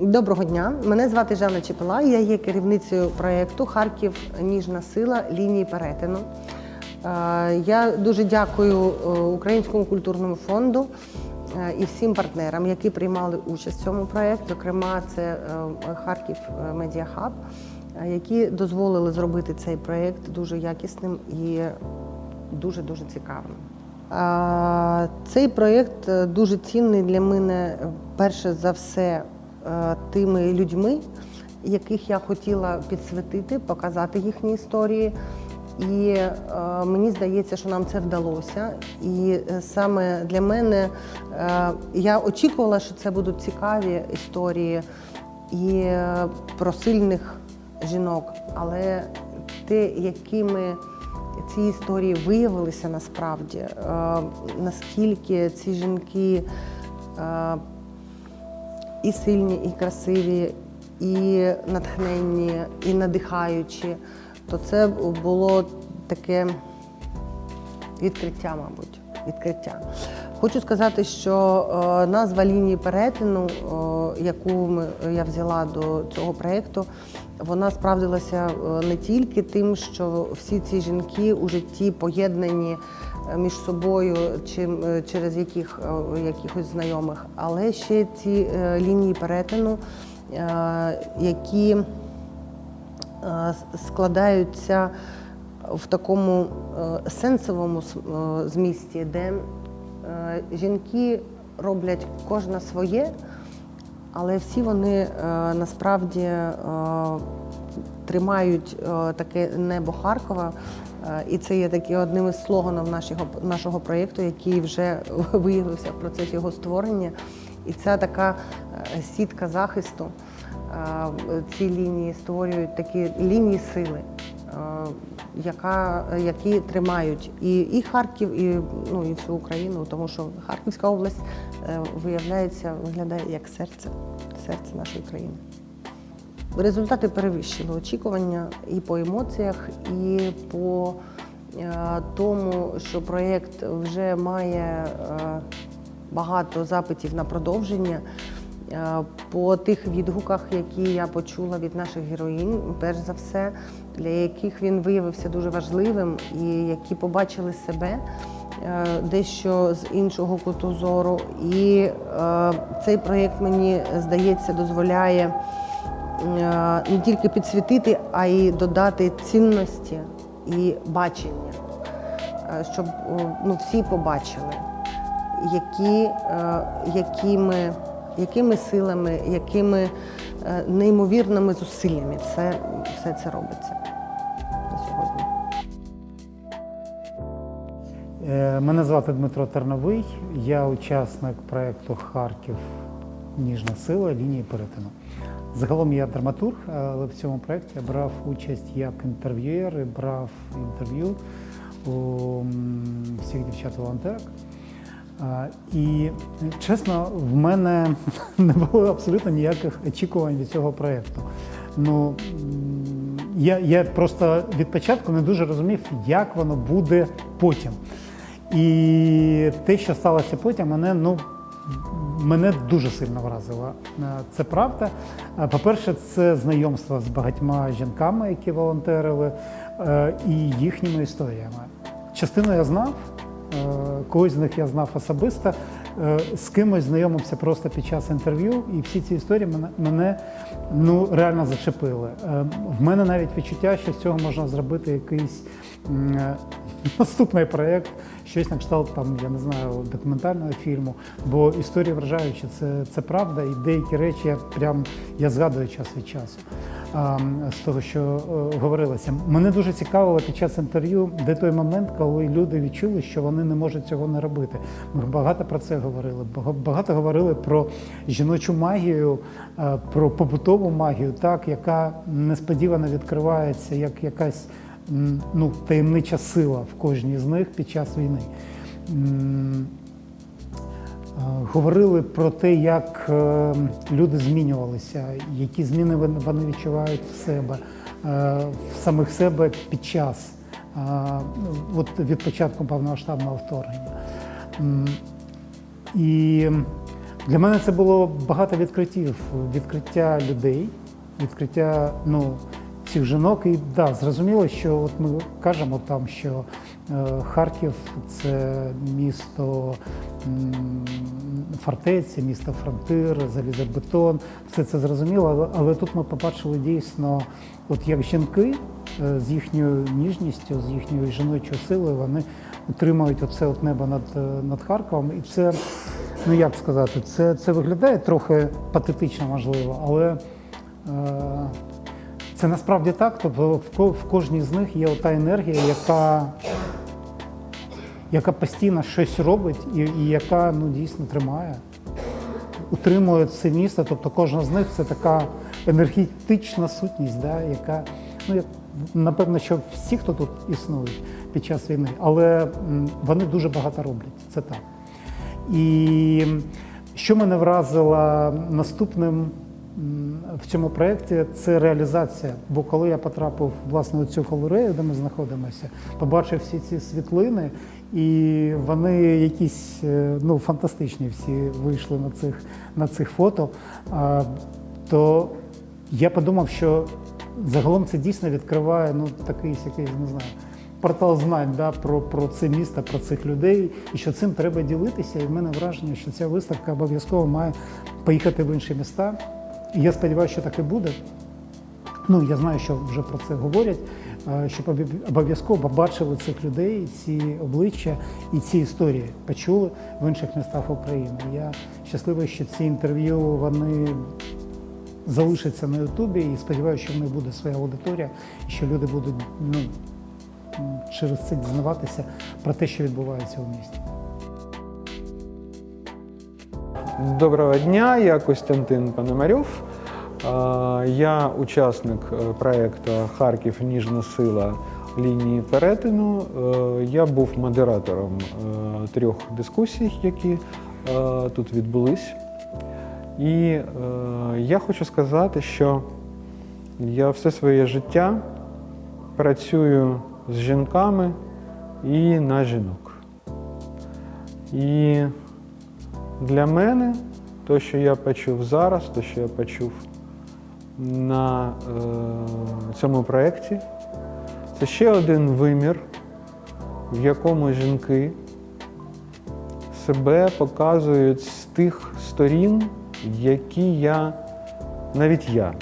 Доброго дня. Мене звати Жанна Чепела. Я є керівницею проєкту Харків Ніжна сила лінії перетину. Е, Я дуже дякую е, Українському культурному фонду е, і всім партнерам, які приймали участь в цьому проєкті. Зокрема, це Харків Медіа Хаб, е, які дозволили зробити цей проєкт дуже якісним і дуже дуже цікавим. Цей проєкт дуже цінний для мене, перше за все, тими людьми, яких я хотіла підсвітити, показати їхні історії. І е, мені здається, що нам це вдалося. І е, саме для мене е, я очікувала, що це будуть цікаві історії і е, про сильних жінок, але те, якими ці історії виявилися насправді, е, наскільки ці жінки е, і сильні, і красиві, і натхненні, і надихаючі, то це було таке відкриття, мабуть. Відкриття. Хочу сказати, що е, назва лінії перетину, е, яку ми, я взяла до цього проєкту, вона справдилася е, не тільки тим, що всі ці жінки у житті поєднані між собою чи е, через яких, е, якихось знайомих, але ще ці е, лінії перетину, які складаються в такому сенсовому змісті, де жінки роблять кожна своє, але всі вони насправді тримають е, таке небо Харкова. Е, І це є таки одним із слоганів нашого, нашого проєкту, який вже виявився в процесі його створення. І ця така е, сітка захисту, ці лінії створюють такі лінії сили, яка, які тримають і, і Харків, і, ну, і всю Україну, тому що Харківська область виявляється, виглядає як серце, серце нашої країни. Результати перевищили очікування і по емоціях, і по е, тому, що проєкт вже має е, багато запитів на продовження. Е, По тих відгуках, які я почула від наших героїнь, перш за все, для яких він виявився дуже важливим, і які побачили себе дещо з іншого куту зору. І цей проєкт, мені здається, дозволяє не тільки підсвітити, а й додати цінності і бачення, Е, щоб ну, всі побачили, які, е, якими, якими силами, якими е, неймовірними зусиллями все, все це робиться на сьогодні. Е, Мене звати Дмитро Терновий, я учасник проєкту Харків Ніжна сила лінії перетину. Загалом я драматург, але в цьому проєкті брав участь як інтерв'юєр і брав інтерв'ю у всіх дівчат-волонтерок. І чесно, в мене не було абсолютно ніяких очікувань від цього проєкту. Ну, я, я просто від початку не дуже розумів, як воно буде потім. І те, що сталося потім, мене ну. Мене дуже сильно вразило. Е, Це правда. Е, По-перше, це знайомство з багатьма жінками, які волонтерили, е, і їхніми історіями. Частину я знав, когось з них я знав особисто, з кимось знайомився просто під час інтерв'ю, і всі ці історії мене, мене ну, реально зачепили. Е, В мене навіть відчуття, що з цього можна зробити якийсь е, наступний проєкт, щось на кшталт там, я не знаю, документального фільму. Бо історії вражаючі, це, це правда, і деякі речі я прям я згадую час від часу. З того, що е, говорилося. Мене дуже цікавило під час інтерв'ю, де той момент, коли люди відчули, що вони не можуть цього не робити. Ми багато про це говорили. бага- Багато говорили про жіночу магію, е, про побутову магію, так, яка несподівано відкривається як якась ну, таємнича сила в кожній з них під час війни. Е, Говорили про те, як е, люди змінювалися, які зміни вони відчувають в себе, е, в самих себе під час от від початку повномасштабного вторгнення. І Для мене це було багато відкриттів, відкриття людей, відкриття ну, цих жінок. І да, зрозуміло, що от ми кажемо там, що е, Харків це місто фортеці, місто фронтир, залізобетон. Все це зрозуміло, але, тут ми побачили дійсно, от як жінки е, з їхньою ніжністю, з їхньою жіночою силою, вони утримують оце от небо над, е, над Харковом. І це, ну як сказати, це, це виглядає трохи патетично, можливо, але. Це насправді так. Тобто в кожній з них є ота енергія, яка, яка постійно щось робить і, і яка ну, дійсно тримає, утримує це місто. Тобто кожна з них це така енергетична сутність, да, яка, ну, як, напевно, що всі, хто тут існують під час війни, але вони дуже багато роблять. Це так. І що мене вразило наступним в цьому проєкті, це реалізація. Бо коли я потрапив власне у цю галерею, де ми знаходимося, побачив всі ці світлини, і вони якісь е, ну, фантастичні всі вийшли на цих, на цих фото. То я подумав, що загалом це дійсно відкриває ну, такий якийсь, не знаю, портал знань да, про, про це місто, про цих людей, і що цим треба ділитися. І в мене враження, що ця виставка обов'язково має поїхати в інші міста. І я сподіваюся, що так і буде. Ну, я знаю, що вже про це говорять, е, щоб обов'язково побачили цих людей, ці обличчя і ці історії почули в інших містах України. Я щасливий, що ці інтерв'ю вони залишаться на Ютубі і сподіваюся, що в них буде своя аудиторія, і що люди будуть ну, через це дізнаватися про те, що відбувається у місті. Доброго дня, я Костянтин Пономарьов. Я учасник е, проєкту Харків Ніжна сила лінії перетину. Е, Я був модератором е, трьох дискусій, які тут відбулись. І я хочу сказати, що я все своє життя працюю з жінками і на жінок. І для мене, то, що я почув зараз, то, що я почув на е, цьому проєкті, це ще один вимір, в якому жінки себе показують з тих сторін, які я, навіть я,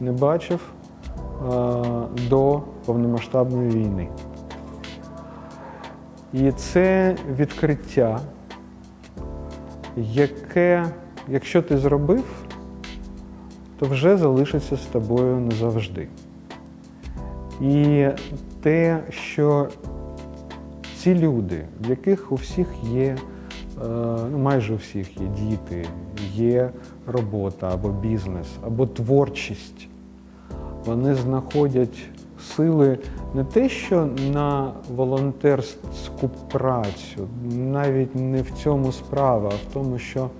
не бачив е, до повномасштабної війни. І це відкриття яке, якщо ти зробив, то вже залишиться з тобою назавжди. І те, що ці люди, в яких у всіх є, е, ну майже у всіх є діти, є робота або бізнес, або творчість, вони знаходять сили не те, що на волонтерську працю, навіть не в цьому справа, а в тому, що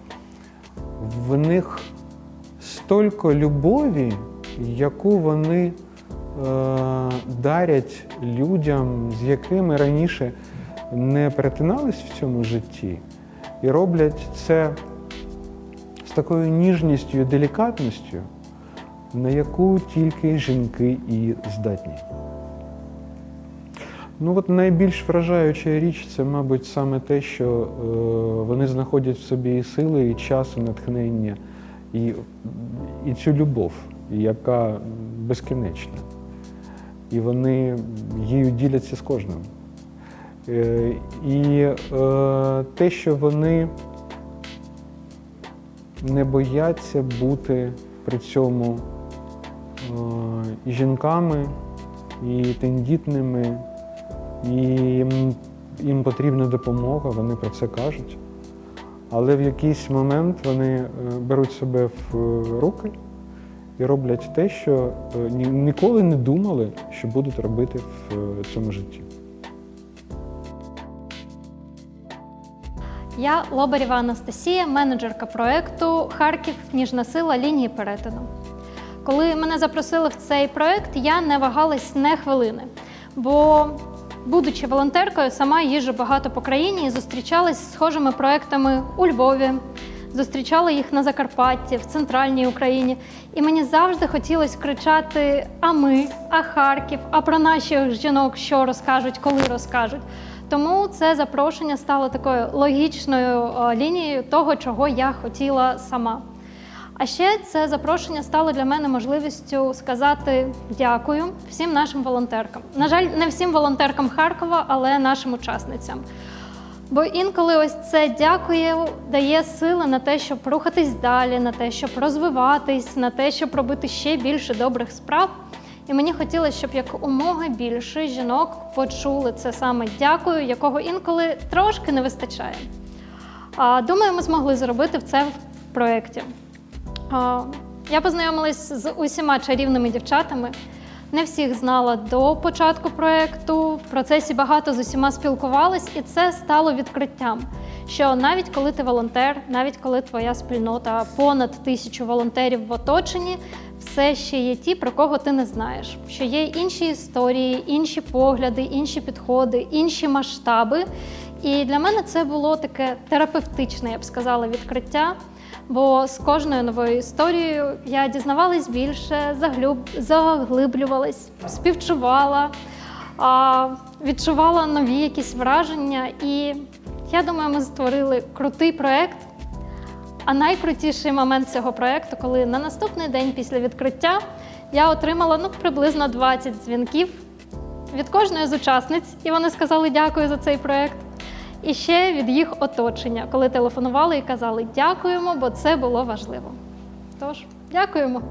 в них стільки любові, яку вони е, дарять людям, з якими раніше не перетинались в цьому житті, і роблять це з такою ніжністю і делікатністю, на яку тільки жінки і здатні. Ну от найбільш вражаюча річ це, мабуть, саме те, що е, вони знаходять в собі і сили, і час, і натхнення, і, і цю любов, яка безкінечна. І вони її діляться з кожним. Е, і е, те, що вони не бояться бути при цьому і жінками, і тендітними, і їм, їм потрібна допомога, вони про це кажуть. Але в якийсь момент вони е, беруть себе в е, руки і роблять те, що е, ні- ніколи не думали, що будуть робити в е, цьому житті. Я Лобарєва Анастасія, менеджерка проекту Харків Ніжна сила лінії перетину. Коли мене запросили в цей проект, я не вагалась не хвилини, бо, будучи волонтеркою, сама їжджу багато по країні і зустрічалась з схожими проектами у Львові, зустрічала їх на Закарпатті, в центральній Україні. І мені завжди хотілося кричати: А ми, а Харків, а про наших жінок, що розкажуть, коли розкажуть. Тому це запрошення стало такою логічною лінією того, чого я хотіла сама. А ще це запрошення стало для мене можливістю сказати дякую всім нашим волонтеркам. На жаль, не всім волонтеркам Харкова, але нашим учасницям. Бо інколи ось це дякую дає сили на те, щоб рухатись далі, на те, щоб розвиватись, на те, щоб робити ще більше добрих справ. І мені хотілося, щоб якомога більше жінок почули це саме дякую, якого інколи трошки не вистачає. А, Думаю, ми змогли зробити це в проєкті. Я познайомилась з усіма чарівними дівчатами. Не всіх знала до початку проєкту. В процесі багато з усіма спілкувалась, і це стало відкриттям. Що навіть коли ти волонтер, навіть коли твоя спільнота понад тисячу волонтерів в оточенні, все ще є ті, про кого ти не знаєш. Що є інші історії, інші погляди, інші підходи, інші масштаби. І для мене це було таке терапевтичне, я б сказала, відкриття. Бо з кожною новою історією я дізнавалась більше, заглюб... заглиблювалась, співчувала, відчувала нові якісь враження. І я думаю, ми створили крутий проєкт. А найкрутіший момент цього проєкту, коли на наступний день після відкриття я отримала ну, приблизно 20 дзвінків від кожної з учасниць, і вони сказали дякую за цей проєкт. І ще від їх оточення, коли телефонували і казали дякуємо, бо це було важливо. Тож, дякуємо.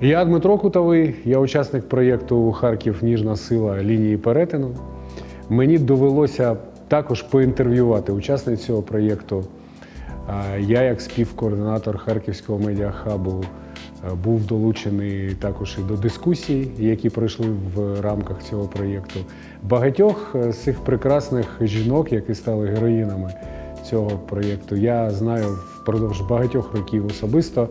Я Дмитро Кутовий, я учасник проєкту Харків Ніжна сила лінії перетину. Мені довелося також поінтерв'ювати учасниць цього проєкту. Я, як співкоординатор Харківського медіахабу, був долучений також і до дискусій, які пройшли в рамках цього проєкту. Багатьох е, з цих прекрасних жінок, які стали героїнами цього проєкту, я знаю впродовж багатьох років особисто.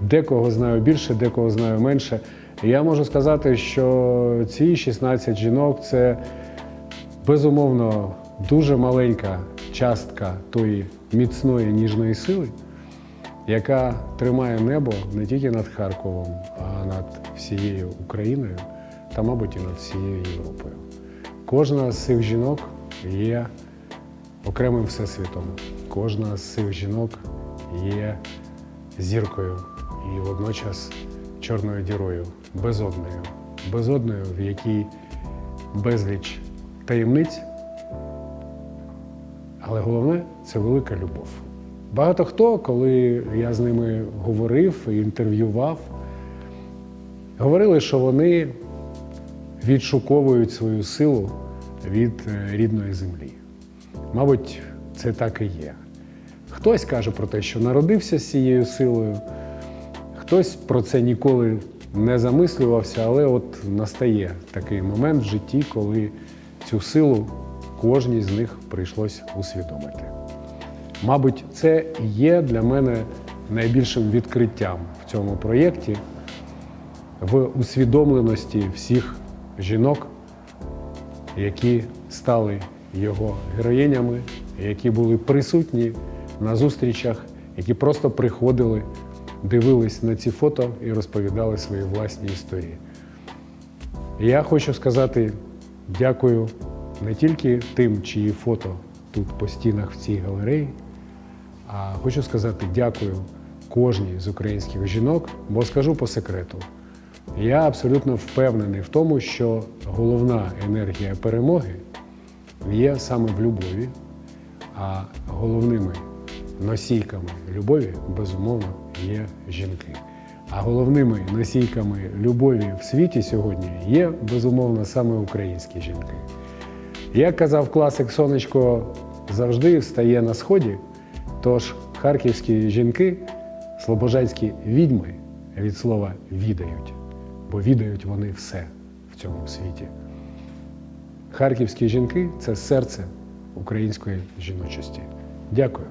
Декого знаю більше, декого знаю менше. Я можу сказати, що ці 16 жінок це безумовно дуже маленька частка тої міцної ніжної сили, яка тримає небо не тільки над Харковом, а над всією Україною та, мабуть, і над всією Європою. Кожна з цих жінок є окремим всесвітом. Кожна з цих жінок є зіркою і водночас чорною дірою, безодною, безодною, в якій безліч таємниць. Але головне це велика любов. Багато хто, коли я з ними говорив і інтерв'ював, говорили, що вони відшуковують свою силу від е, рідної землі. Мабуть, це так і є. Хтось каже про те, що народився з цією силою, хтось про це ніколи не замислювався, але от настає такий момент в житті, коли цю силу кожній з них прийшлось усвідомити. Мабуть, це є для мене найбільшим відкриттям в цьому проєкті в усвідомленості всіх жінок, які стали його героїнями, які були присутні на зустрічах, які просто приходили, дивились на ці фото і розповідали свої власні історії. Я хочу сказати дякую не тільки тим, чиї фото тут по стінах в цій галереї, а хочу сказати дякую кожній з українських жінок, бо скажу по секрету. Я абсолютно впевнений в тому, що головна енергія перемоги є саме в любові, а головними носійками любові, безумовно, є жінки. А головними носійками любові в світі сьогодні є, безумовно, саме українські жінки. Як казав класик Сонечко завжди встає на сході, тож харківські жінки, слобожанські відьми від слова відають, бо відають вони все в цьому світі. Харківські жінки це серце української жіночості. Дякую.